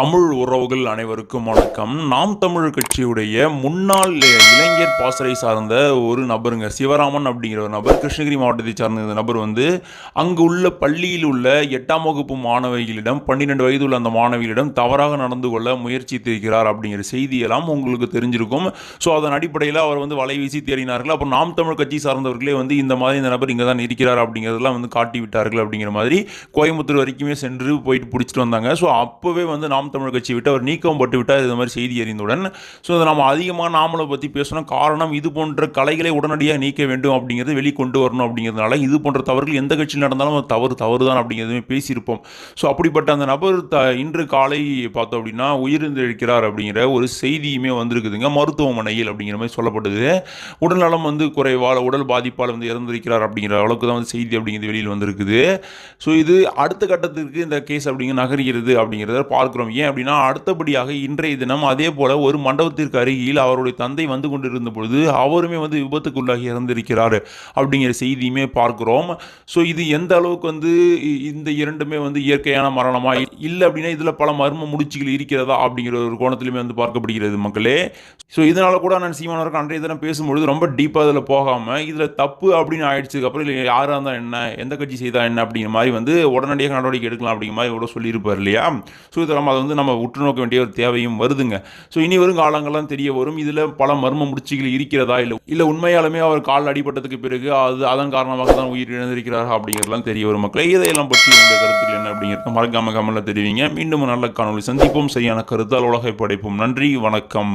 தமிழ் உறவுகள் அனைவருக்கும் வணக்கம். நாம் தமிழ் கட்சியுடைய முன்னாள் இளைஞர் பாசறை சார்ந்த ஒரு நபருங்க சிவராமன் அப்படிங்கிற ஒரு நபர் கிருஷ்ணகிரி மாவட்டத்தை சார்ந்த இந்த நபர் வந்து அங்கு உள்ள பள்ளியில் உள்ள எட்டாம் வகுப்பு மாணவிகளிடம் பன்னிரெண்டு வயது உள்ள அந்த மாணவிகளிடம் தவறாக நடந்து கொள்ள முயற்சித்திருக்கிறார் அப்படிங்கிற செய்தியெல்லாம் உங்களுக்கு தெரிஞ்சிருக்கும். ஸோ அதன் அடிப்படையில் அவர் வந்து வலை வீசி தேடினார்கள். அப்புறம் நாம் தமிழ் கட்சி சார்ந்தவர்களே வந்து இந்த மாதிரி இந்த நபர் இங்கே தான் இருக்கிறார் அப்படிங்கிறதெல்லாம் வந்து காட்டி விட்டார்கள் அப்படிங்கிற மாதிரி கோயம்புத்தூர் வரைக்குமே சென்று போயிட்டு பிடிச்சிட்டு வந்தாங்க. ஸோ அப்போவே வந்து நாம் தமிழ் கட்சி விட்டு அவர் நீக்கம் பட்டு விட்டார் இது மாதிரி செய்தி அறிந்தவுடன் ஸோ இதை நம்ம அதிகமாக நாமளை பற்றி பேசணும். காரணம் இது போன்ற கலைகளை உடனடியாக நீக்க வேண்டும் அப்படிங்கிறது வெளிக்கொண்டு வரணும் அப்படிங்கிறதுனால இது போன்ற தவறுகள் எந்த கட்சியில் நடந்தாலும் அது தவறு தவறு தான் அப்படிங்கிறதுமே பேசியிருப்போம். ஸோ அப்படிப்பட்ட அந்த நபர் த இன்று காலை பார்த்தோம் அப்படின்னா உயிரிழந்திருக்கிறார் அப்படிங்கிற ஒரு செய்தியுமே வந்திருக்குதுங்க. மருத்துவமனையில் அப்படிங்கிற மாதிரி சொல்லப்படுது உடல்நலம் வந்து குறைவால் உடல் பாதிப்பால் வந்து இறந்திருக்கிறார் அப்படிங்கிற அளவுக்கு தான் வந்து செய்தி அப்படிங்கிறது வெளியில் வந்திருக்குது. ஸோ இது அடுத்த கட்டத்திற்கு இந்த கேஸ் அப்படிங்கிற நகர்கிறது அப்படிங்கிறத பார்க்குறோம். ஏன் அப்படின்னா அடுத்தபடியாக இன்றைய தினம் அதே போல் ஒரு மண்டபத்திற்கு அருகில் அவருடைய தந்தை வந்து கொண்டிருந்த பொழுது அவருமே வந்து விபத்துக்குள்ளாகி இறந்திருக்கிறார் அப்படிங்கிற செய்தியுமே பார்க்குறோம். ஸோ இது எந்த அளவுக்கு வந்து இந்த இரண்டுமே வந்து இயற்கையான மரணமா இல்லை அப்படின்னா இதில் பல மர்ம முடிச்சுகள் இருக்கிறதா அப்படிங்கிற ஒரு கோணத்திலுமே வந்து பார்க்கப்படுகிறது மக்களே. ஸோ இதனால கூட நான் சீமானவருக்கு அன்றைய தினம் பேசும்பொழுது ரொம்ப டீப்பாக இதில் போகாமல் இதில் தப்பு அப்படின்னு ஆயிடுச்சதுக்கப்புறம் இல்லை யாராக இருந்தால் என்ன எந்த கட்சி செய்தால் என்ன அப்படிங்கிற மாதிரி வந்து உடனடியாக நடவடிக்கை எடுக்கலாம் அப்படிங்கிற மாதிரி கூட சொல்லியிருப்பார் இல்லையா? ஸோ இதை நம்ம வந்து நம்ம உற்று நோக்க வேண்டிய ஒரு தேவையும் வருதுங்க. ஸோ இனி வரும் காலங்கள்லாம் தெரிய வரும். இதில் பல மர்ம முடிச்சுகள் இருக்கிறதா இல்லை இல்லை உண்மையாலுமே அவர் கால் அடிபட்டதுக்கு பிறகு அது அதன் காரணமாக தான் உயிர் இழந்திருக்கிறார் அப்படிங்கிறதெல்லாம் தெரிய வரும் மக்களே. இதையெல்லாம் பற்றி உங்களுடைய கருத்துக்கள் என்ன அப்படிங்கிறத மறக்காம கமலில் தெரிவிங்க. மீண்டும் நல்ல காணொலி சந்திப்போம். சரியான கருத்தால் உலகை படைப்போம். நன்றி வணக்கம்.